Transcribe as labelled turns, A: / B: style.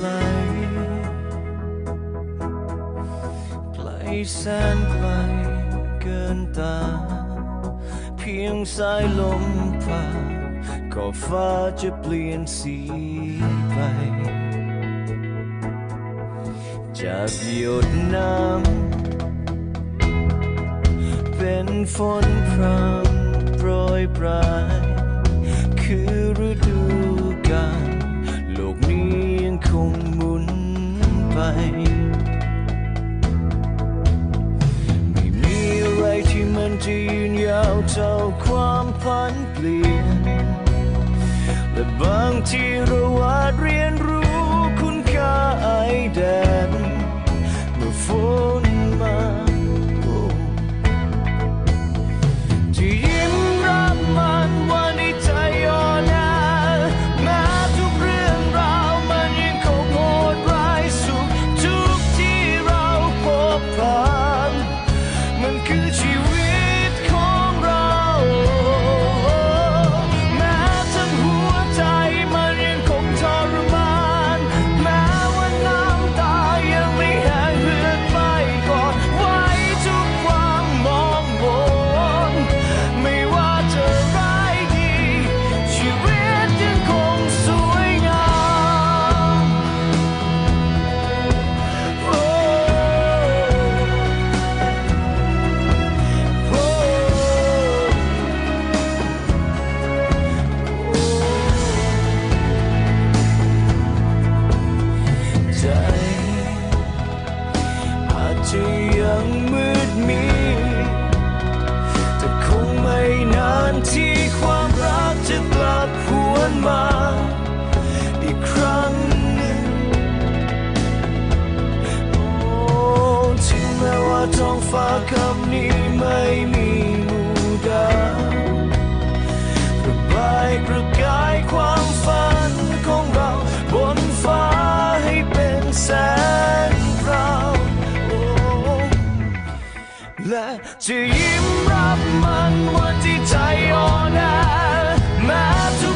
A: ไกล ไกลแสนไกลเกินตา เพียงสายลมผ่านก็ฟ้าจะเปลี่ยนสีไป จากหยดน้ำเป็นฝนพรำโปรยปลาย คือฤดูกาล ไป ไม่มีอะไรที่มันจะยืนยาวเท่าความผันเปลี่ยน และบางทีเราอาจเรียนรู้คุณค่าไอแดน ท้องฟ้าคำนี้ไม่มีมูดาระบายประกายความฝันของเราบนฟ้าให้เป็นแสงเราและจะยิ้มรับมันวันที่ใจอ่อนแอแม้ทุก